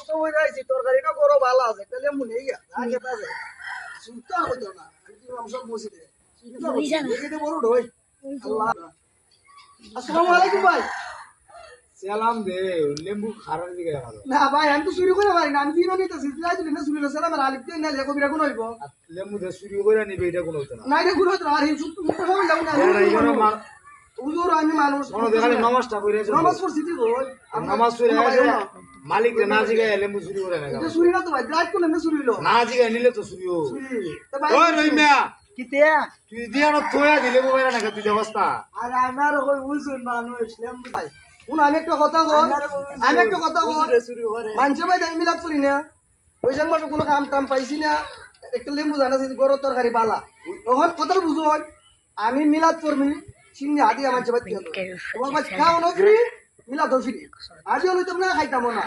কষ্ট হয়ে যাইছি তরকারিটা বড় ভালো আছে তাহলে মনে গিয়া আগে পাবে চিন্তা হতো না মাংস বসে দে চিন্তা বড় ঢই আল্লাহ। আসসালামু আলাইকুম ভাই। সালাম দে লেম্বু খারাপ দিকে ভালো না ভাই আমি তো চুরি করে পারি না আমি দিনও নিতে সিলসিলা দিলি না চুরি না সালাম আর আলিফ না লেখো বিরা কোন হইব? লেম্বু দে চুরি করে নিবে এটা কোনো হতো না। না এটা কোন হইতো না আর এই চুপ মুখ হবে যাও না এরা হুজুর আমি মানুষ। মনে দেখালে নামাজটা করে নামাজ পড়ছি তুই নামাজ পড়ে আছে? মালিক না জিগায় লেম্বু চুরি করে না চুরি না তো ভাই ব্লাড করলে না চুরি হলো না জিগায় নিলে তো চুরি ও চুরি তো ভাই ওই কিতে তুই দিয়া না তোয়া দিলে মোবাইল না তুই অবস্থা। আর আমার কই বুঝুন মানুষ লেম ভাই। শুন আমি একটা কথা কই আমি একটা কথা কই। মানছে ভাই আমি মিলাদ করি না। ওই যে আমার কোনো কাম টাম পাইছি না। একটা লেম্বু জানা আছে গরম তরকারি বালা। তখন কথাটা বুঝো হয় আমি মিলাদ করবি চিনি আদি আমার চেয়ে বাদ তোমার ভাই খাও না ফ্রি দোষী ফ্রি আজ হলে তোমরা খাইতাম না।